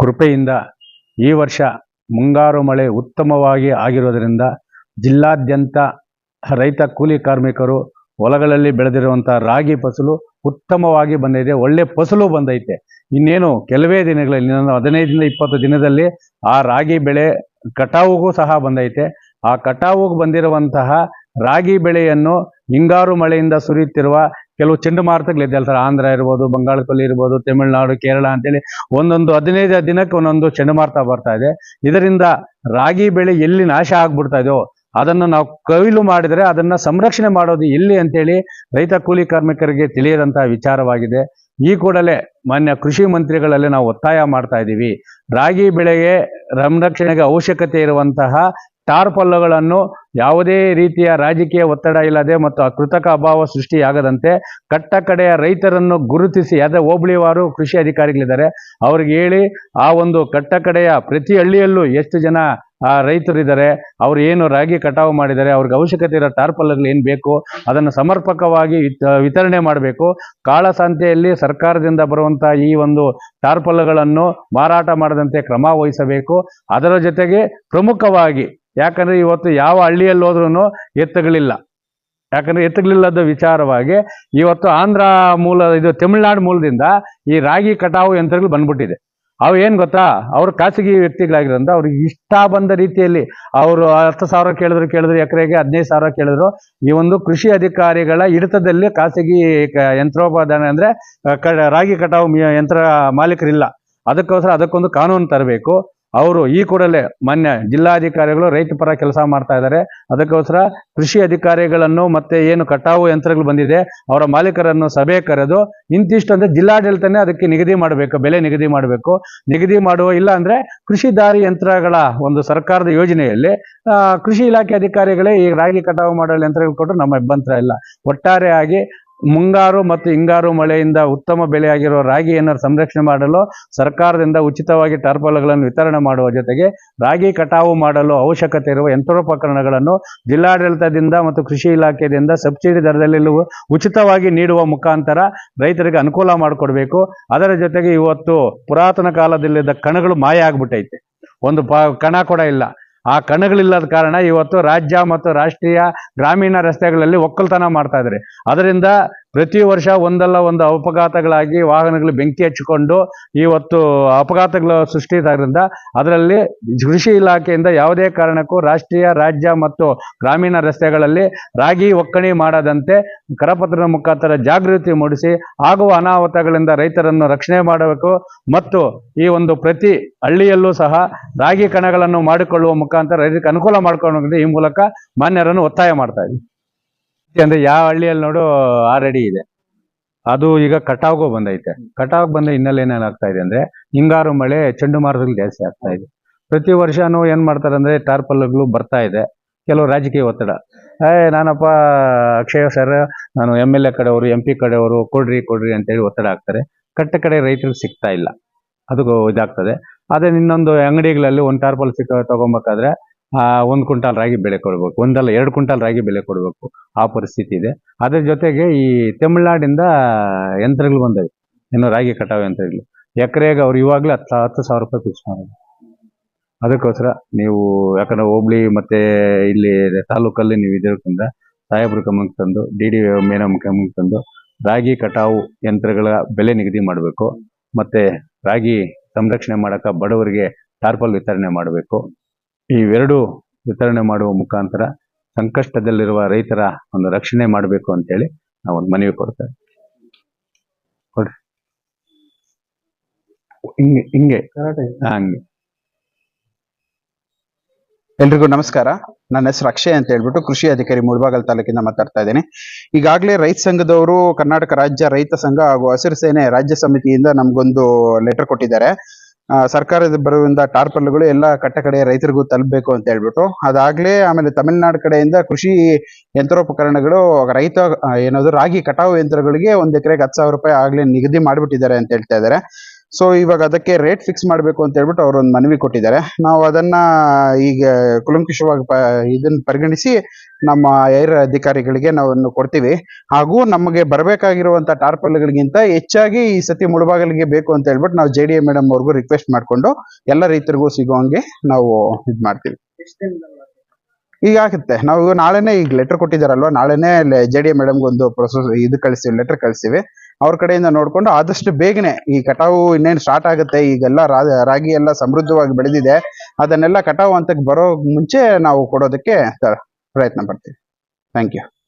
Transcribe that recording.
ಕೃಪೆಯಿಂದ ಈ ವರ್ಷ ಮುಂಗಾರು ಮಳೆ ಉತ್ತಮವಾಗಿ ಆಗಿರುವುದರಿಂದ ಜಿಲ್ಲಾದ್ಯಂತ ರೈತ ಕೂಲಿ ಕಾರ್ಮಿಕರು ಹೊಲಗಳಲ್ಲಿ ಬೆಳೆದಿರುವಂಥ ರಾಗಿ ಫಸಲು ಉತ್ತಮವಾಗಿ ಬಂದಿದೆ, ಒಳ್ಳೆ ಫಸಲು ಬಂದೈತೆ. ಇನ್ನೇನು ಕೆಲವೇ ದಿನಗಳಲ್ಲಿ ಹದಿನೈದರಿಂದ ಇಪ್ಪತ್ತು ದಿನದಲ್ಲಿ ಆ ರಾಗಿ ಬೆಳೆ ಕಟಾವುಗೂ ಸಹ ಬಂದೈತೆ. ಆ ಕಟಾವುಗೆ ಬಂದಿರುವಂತಹ ರಾಗಿ ಬೆಳೆಯನ್ನು ಹಿಂಗಾರು ಮಳೆಯಿಂದ ಸುರಿಯುತ್ತಿರುವ ಕೆಲವು ಚಂಡಮಾರುತಗಳಿದೆ ಅಲ್ಲ ಸರ್? ಆಂಧ್ರ ಇರ್ಬೋದು, ಬಂಗಾಳಕೊಲ್ಲಿ ಇರ್ಬೋದು, ತಮಿಳುನಾಡು, ಕೇರಳ ಅಂತೇಳಿ ಒಂದೊಂದು ಹದಿನೈದು ದಿನಕ್ಕೆ ಒಂದೊಂದು ಚಂಡಮಾರುತ ಬರ್ತಾ ಇದೆ. ಇದರಿಂದ ರಾಗಿ ಬೆಳೆ ಎಲ್ಲಿ ನಾಶ ಆಗ್ಬಿಡ್ತಾ ಇದೆಯೋ ಅದನ್ನು ನಾವು ಕೊಯ್ಲು ಮಾಡಿದರೆ ಅದನ್ನು ಸಂರಕ್ಷಣೆ ಮಾಡೋದು ಎಲ್ಲಿ ಅಂತೇಳಿ ರೈತ ಕೂಲಿ ಕಾರ್ಮಿಕರಿಗೆ ತಿಳಿಯದಂತಹ ವಿಚಾರವಾಗಿದೆ. ಈ ಕೂಡಲೇ ಮಾನ್ಯ ಕೃಷಿ ಮಂತ್ರಿಗಳಲ್ಲಿ ನಾವು ಒತ್ತಾಯ ಮಾಡ್ತಾ ಇದ್ದೀವಿ. ರಾಗಿ ಬೆಳೆಗೆ ಸಂರಕ್ಷಣೆಗೆ ಅವಶ್ಯಕತೆ ಇರುವಂತಹ ಟಾರ್ಪಲ್ಲುಗಳನ್ನು ಯಾವುದೇ ರೀತಿಯ ರಾಜಕೀಯ ಒತ್ತಡ ಇಲ್ಲದೆ ಮತ್ತು ಕೃತಕ ಅಭಾವ ಸೃಷ್ಟಿಯಾಗದಂತೆ ಕಟ್ಟಕಡೆಯ ರೈತರನ್ನು ಗುರುತಿಸಿ, ಅದೇ ಹೋಬಳಿವಾರು ಕೃಷಿ ಅಧಿಕಾರಿಗಳಿದ್ದಾರೆ. ಅವ್ರಿಗೆ ಹೇಳಿ, ಆ ಒಂದು ಕಟ್ಟಕಡೆಯ ಪ್ರತಿ ಹಳ್ಳಿಯಲ್ಲೂ ಎಷ್ಟು ಜನ, ಆ, ರೈತರಿದ್ದಾರೆ, ಅವ್ರು ಏನು ರಾಗಿ ಕಟಾವು ಮಾಡಿದ್ದಾರೆ, ಅವ್ರಿಗೆ ಅವಶ್ಯಕತೆ ಇರೋ ಟಾರ್ಪಲ್ಗಳು ಏನು ಬೇಕು, ಅದನ್ನು ಸಮರ್ಪಕವಾಗಿ ವಿತ- ವಿತರಣೆ ಮಾಡಬೇಕು. ಕಾಳಸಂತೆಯಲ್ಲಿ ಸರ್ಕಾರದಿಂದ ಬರುವಂಥ ಈ ಒಂದು ಟಾರ್ಪಲ್ಗಳನ್ನು ಮಾರಾಟ ಮಾಡದಂತೆ ಕ್ರಮ ವಹಿಸಬೇಕು. ಅದರ ಜೊತೆಗೆ ಪ್ರಮುಖವಾಗಿ ಯಾಕಂದ್ರೆ ಇವತ್ತು ಯಾವ ಹಳ್ಳಿಯಲ್ಲಿ ಹೋದ್ರೂ ಎತ್ತುಗಳಿಲ್ಲ. ಯಾಕಂದರೆ ಎತ್ತುಗಳಿಲ್ಲದ ವಿಚಾರವಾಗಿ ಇವತ್ತು ಆಂಧ್ರ ಮೂಲ, ಇದು ತಮಿಳುನಾಡು ಮೂಲದಿಂದ ಈ ರಾಗಿ ಕಟಾವು ಯಂತ್ರಗಳು ಬಂದ್ಬಿಟ್ಟಿದೆ. ಅವು ಏನು ಗೊತ್ತಾ? ಅವರು ಖಾಸಗಿ ವ್ಯಕ್ತಿಗಳಾಗಿರೋದ್ರಿಂದ ಅವ್ರಿಗೆ ಇಷ್ಟ ಬಂದ ರೀತಿಯಲ್ಲಿ ಅವರು ಹತ್ತು ಸಾವಿರ ಕೇಳಿದ್ರು ಕೇಳಿದ್ರು, ಎಕರೆಗೆ ಹದಿನೈದು ಸಾವಿರ ಕೇಳಿದ್ರು. ಈ ಒಂದು ಕೃಷಿ ಅಧಿಕಾರಿಗಳ ಹಿಡಿತದಲ್ಲಿ ಖಾಸಗಿ ಯಂತ್ರೋಪಾದಾನ ಅಂದರೆ ರಾಗಿ ಕಟಾವು ಯಂತ್ರ ಮಾಲೀಕರಿಲ್ಲ. ಅದಕ್ಕೋಸ್ಕರ ಅದಕ್ಕೊಂದು ಕಾನೂನು ತರಬೇಕು. ಅವರು ಈ ಕೂಡಲೇ ಮಾನ್ಯ ಜಿಲ್ಲಾಧಿಕಾರಿಗಳು ರೈತ ಪರ ಕೆಲಸ ಮಾಡ್ತಾ ಇದ್ದಾರೆ. ಅದಕ್ಕೋಸ್ಕರ ಕೃಷಿ ಅಧಿಕಾರಿಗಳನ್ನು ಮತ್ತೆ ಏನು ಕಟಾವು ಯಂತ್ರಗಳು ಬಂದಿದೆ, ಅವರ ಮಾಲೀಕರನ್ನು ಸಭೆ ಕರೆದು ಇಂತಿಷ್ಟು ಅಂದ್ರೆ ಜಿಲ್ಲಾಡಳಿತನೇ ಅದಕ್ಕೆ ನಿಗದಿ ಮಾಡಬೇಕು, ಬೆಲೆ ನಿಗದಿ ಮಾಡಬೇಕು. ನಿಗದಿ ಮಾಡುವ ಇಲ್ಲ ಅಂದ್ರೆ ಕೃಷಿ ದಾರಿ ಯಂತ್ರಗಳ ಒಂದು ಸರ್ಕಾರದ ಯೋಜನೆಯಲ್ಲಿ ಕೃಷಿ ಇಲಾಖೆ ಅಧಿಕಾರಿಗಳೇ ಈ ರಾಗಿ ಕಟಾವು ಮಾಡಲು ಯಂತ್ರಗಳು ಕೊಟ್ಟು ನಮ್ಮ ಅಭ್ಯಂತರ ಇಲ್ಲ. ಒಟ್ಟಾರೆಯಾಗಿ ಮುಂಗಾರು ಮತ್ತು ಹಿಂಗಾರು ಮಳೆಯಿಂದ ಉತ್ತಮ ಬೆಳೆಯಾಗಿರುವ ರಾಗಿಯನ್ನು ಸಂರಕ್ಷಣೆ ಮಾಡಲು ಸರ್ಕಾರದಿಂದ ಉಚಿತವಾಗಿ ಟಾರ್ಪಲ್ಗಳನ್ನು ವಿತರಣೆ ಮಾಡುವ ಜೊತೆಗೆ ರಾಗಿ ಕಟಾವು ಮಾಡಲು ಅವಶ್ಯಕತೆ ಇರುವ ಯಂತ್ರೋಪಕರಣಗಳನ್ನು ಜಿಲ್ಲಾಡಳಿತದಿಂದ ಮತ್ತು ಕೃಷಿ ಇಲಾಖೆಯಿಂದ ಸಬ್ಸಿಡಿ ದರದಲ್ಲಿ ಉಚಿತವಾಗಿ ನೀಡುವ ಮುಖಾಂತರ ರೈತರಿಗೆ ಅನುಕೂಲ ಮಾಡಿಕೊಡ್ಬೇಕು. ಅದರ ಜೊತೆಗೆ ಇವತ್ತು ಪುರಾತನ ಕಾಲದಲ್ಲಿದ್ದ ಕಣಗಳು ಮಾಯ ಆಗ್ಬಿಟ್ಟೈತೆ. ಒಂದು ಪ ಕಣ ಕೂಡ ಇಲ್ಲ. ಆ ಕಣಗಳಿಲ್ಲದ ಕಾರಣ ಇವತ್ತು ರಾಜ್ಯ ಮತ್ತು ರಾಷ್ಟ್ರೀಯ ಗ್ರಾಮೀಣ ರಸ್ತೆಗಳಲ್ಲಿ ಒಕ್ಕಲ್ತನ ಮಾಡ್ತಾ ಇದ್ದಾರೆ. ಅದರಿಂದ ಪ್ರತಿ ವರ್ಷ ಒಂದಲ್ಲ ಒಂದು ಅಪಘಾತಗಳಾಗಿ ವಾಹನಗಳು ಬೆಂಕಿ ಹಚ್ಚಿಕೊಂಡು ಇವತ್ತು ಅಪಘಾತಗಳು ಸೃಷ್ಟಿಸಾದ್ರಿಂದ ಅದರಲ್ಲಿ ಕೃಷಿ ಇಲಾಖೆಯಿಂದ ಯಾವುದೇ ಕಾರಣಕ್ಕೂ ರಾಷ್ಟ್ರೀಯ, ರಾಜ್ಯ ಮತ್ತು ಗ್ರಾಮೀಣ ರಸ್ತೆಗಳಲ್ಲಿ ರಾಗಿ ಒಕ್ಕಣೆ ಮಾಡದಂತೆ ಕರಪತ್ರದ ಮುಖಾಂತರ ಜಾಗೃತಿ ಮೂಡಿಸಿ ಆಗುವ ಅನಾಹುತಗಳಿಂದ ರೈತರನ್ನು ರಕ್ಷಣೆ ಮಾಡಬೇಕು ಮತ್ತು ಈ ಒಂದು ಪ್ರತಿ ಹಳ್ಳಿಯಲ್ಲೂ ಸಹ ರಾಗಿ ಕಣಗಳನ್ನು ಮಾಡಿಕೊಳ್ಳುವ ಮುಖಾಂತರ ರೈತರಿಗೆ ಅನುಕೂಲ ಮಾಡಿಕೊಂಡು ಈ ಮೂಲಕ ಮಾನ್ಯರನ್ನು ಒತ್ತಾಯ ಮಾಡ್ತಾ ಇದ್ದೀವಿ ಅಂದ್ರೆ ಯಾವ ಹಳ್ಳಿಯಲ್ಲಿ ನೋಡು ಆಲ್ರೆಡಿ ಇದೆ. ಅದು ಈಗ ಕಟಾವ್ಗೂ ಬಂದೈತೆ. ಕಟಾವ್ ಬಂದ ಹಿನ್ನೆಲೆ ಏನೇನಾಗ್ತಾ ಇದೆ ಅಂದ್ರೆ ಹಿಂಗಾರು ಮಳೆ ಚಂಡಮಾರುತಗಳು ಜಾಸ್ತಿ ಆಗ್ತಾ ಇದೆ. ಪ್ರತಿ ವರ್ಷನೂ ಏನ್ ಮಾಡ್ತಾರೆ ಅಂದ್ರೆ ಟಾರ್ಪಲ್ಗಳು ಬರ್ತಾ ಇದೆ. ಕೆಲವು ರಾಜಕೀಯ ಒತ್ತಡ. ಏ, ನಾನಪ್ಪ ಅಕ್ಷಯ ಸರ್ ನಾನು ಎಂ ಎಲ್ ಎ ಕಡೆಯವರು ಎಂ ಪಿ ಕಡೆಯವರು, ಕೊಡ್ರಿ ಕೊಡ್ರಿ ಅಂತೇಳಿ ಒತ್ತಡ ಹಾಕ್ತಾರೆ. ಕಟ್ಟ ಕಡೆ ರೈತರಿಗೆ ಸಿಗ್ತಾ ಇಲ್ಲ. ಅದು ಇದಾಗ್ತದೆ. ಅದೇ ಇನ್ನೊಂದು ಅಂಗಡಿಗಳಲ್ಲಿ ಒಂದು ಟಾರ್ಪಲ್ ಸಿಕ್ಕ ತಗೊಬೇಕಾದ್ರೆ ಆ, ಒಂದು ಕ್ವಿಂಟಾಲ್ ರಾಗಿ ಬೆಳೆ ಕೊಡ್ಬೇಕು. ಒಂದಲ್ಲ ಎರಡು ಕ್ವಿಂಟಾಲ್ ರಾಗಿ ಬೆಲೆ ಕೊಡಬೇಕು. ಆ ಪರಿಸ್ಥಿತಿ ಇದೆ. ಅದ್ರ ಜೊತೆಗೆ ಈ ತಮಿಳ್ನಾಡಿಂದ ಯಂತ್ರಗಳು ಬಂದವೆ. ಇನ್ನು ರಾಗಿ ಕಟಾವು ಯಂತ್ರಗಳು. ಎಕರೆಗೆ ಅವ್ರು ಇವಾಗಲೇ ಹತ್ತು ಹತ್ತು ಸಾವಿರ ರೂಪಾಯಿ ಫಿಕ್ಸ್ ಮಾಡಿದ್ರು. ಅದಕ್ಕೋಸ್ಕರ ನೀವು ಯಾಕಂದ್ರೆ ಹೋಬ್ಳಿ ಮತ್ತೆ ಇಲ್ಲಿ ತಾಲೂಕಲ್ಲಿ ನೀವು ಇದಿರೋದ್ರಿಂದ ಸಾಹೇಬ್ರ ಗಮನಕ್ಕೆ ತಂದು ಡಿ ಡಿ ಮೇಡಮ್ ಗಮನಕ್ಕೆ ತಂದು ರಾಗಿ ಕಟಾವು ಯಂತ್ರಗಳ ಬೆಲೆ ನಿಗದಿ ಮಾಡಬೇಕು. ಮತ್ತೆ ರಾಗಿ ಸಂರಕ್ಷಣೆ ಮಾಡಕ ಬಡವರಿಗೆ ಟಾರ್ಪಲ್ ವಿತರಣೆ ಮಾಡಬೇಕು. ಇವೆರಡು ವಿತರಣೆ ಮಾಡುವ ಮುಖಾಂತರ ಸಂಕಷ್ಟದಲ್ಲಿರುವ ರೈತರ ಒಂದು ರಕ್ಷಣೆ ಮಾಡಬೇಕು ಅಂತೇಳಿ ನಾವು ಒಂದು ಮನವಿ ಕೊಡ್ತೇವೆ. ಕೊಡ್ರಿ. ಹಿಂಗೆ ಹಿಂಗೆ. ಹಾ, ಹಂಗೆ. ಎಲ್ರಿಗೂ ನಮಸ್ಕಾರ. ನನ್ನ ಹೆಸರು ಅಕ್ಷಯ್ ಅಂತ ಹೇಳ್ಬಿಟ್ಟು ಕೃಷಿ ಅಧಿಕಾರಿ ಮುಳಬಾಗಲ್ ತಾಲೂಕಿಂದ ಮಾತಾಡ್ತಾ ಇದ್ದೇನೆ. ಈಗಾಗಲೇ ರೈತ ಸಂಘದವರು ಕರ್ನಾಟಕ ರಾಜ್ಯ ರೈತ ಸಂಘ ಹಾಗೂ ಹಸಿರು ಸೇನೆ ರಾಜ್ಯ ಸಮಿತಿಯಿಂದ ನಮ್ಗೊಂದು ಲೆಟರ್ ಕೊಟ್ಟಿದ್ದಾರೆ. ಸರ್ಕಾರದ ಬರುವಿಂದ ಟಾರ್ಪಲ್ಗಳು ಎಲ್ಲ ಕಟ್ಟ ಕಡೆ ರೈತರಿಗೂ ತಲುಪಬೇಕು ಅಂತ ಹೇಳ್ಬಿಟ್ಟು, ಅದಾಗ್ಲೇ ಆಮೇಲೆ ತಮಿಳುನಾಡು ಕಡೆಯಿಂದ ಕೃಷಿ ಯಂತ್ರೋಪಕರಣಗಳು, ರೈತ ಏನದು ರಾಗಿ ಕಟಾವು ಯಂತ್ರಗಳಿಗೆ ಒಂದು ಎಕರೆಗೆ ಹತ್ತು ಸಾವಿರ ರೂಪಾಯಿ ಆಗ್ಲೇ ನಿಗದಿ ಮಾಡಿಬಿಟ್ಟಿದ್ದಾರೆ ಅಂತ ಹೇಳ್ತಾ ಇದ್ದಾರೆ. ಸೊ ಇವಾಗ ಅದಕ್ಕೆ ರೇಟ್ ಫಿಕ್ಸ್ ಮಾಡಬೇಕು ಅಂತ ಹೇಳ್ಬಿಟ್ಟು ಅವರು ಒಂದು ಮನವಿ ಕೊಟ್ಟಿದ್ದಾರೆ. ನಾವು ಅದನ್ನ ಈಗ ಕುಲಂಕುಷವಾಗಿ ಇದನ್ನ ಪರಿಗಣಿಸಿ ನಮ್ಮ ಏರ್ ಅಧಿಕಾರಿಗಳಿಗೆ ನಾವು ಕೊಡ್ತೀವಿ. ಹಾಗೂ ನಮಗೆ ಬರಬೇಕಾಗಿರುವಂತ ಟಾರ್ಪಲ್ಗಳಿಗಿಂತ ಹೆಚ್ಚಾಗಿ ಈ ಸತಿ ಮುಳುಬಾಗಲಿಗೆ ಬೇಕು ಅಂತ ಹೇಳ್ಬಿಟ್ಟು ನಾವು ಜೆ ಡಿ ಎ ಮೇಡಮ್ ಅವ್ರಿಗೂ ರಿಕ್ವೆಸ್ಟ್ ಮಾಡ್ಕೊಂಡು ಎಲ್ಲ ರೈತರಿಗೂ ಸಿಗೋಂಗೆ ನಾವು ಇದು ಮಾಡ್ತೀವಿ. ಈಗ ಆಗುತ್ತೆ. ನಾವು ನಾಳೆನೇ ಈಗ ಲೆಟರ್ ಕೊಟ್ಟಿದ್ದಾರಲ್ವಾ? ನಾಳೆನೇ ಜೆ ಡಿ ಎ ಮೇಡಮ್ಗೆ ಒಂದು ಪ್ರೊಸೆಸ್ ಇದು ಕಳಿಸ್ತೀವಿ ಲೆಟರ್ ಕಳಿಸ್ತೀವಿ ಅವ್ರ ಕಡೆಯಿಂದ ನೋಡ್ಕೊಂಡು ಆದಷ್ಟು ಬೇಗನೆ ಈ ಕಟಾವು ಇನ್ನೇನು ಸ್ಟಾರ್ಟ್ ಆಗುತ್ತೆ, ಈಗೆಲ್ಲ ರಾಗಿ ಎಲ್ಲ ಸಮೃದ್ಧವಾಗಿ ಬೆಳೆದಿದೆ, ಅದನ್ನೆಲ್ಲ ಕಟಾವು ಹಂತಕ್ಕೆ ಬರೋ ಮುಂಚೆ ನಾವು ಕೊಡೋದಕ್ಕೆ ಪ್ರಯತ್ನ ಪಡ್ತೀವಿ. Thank you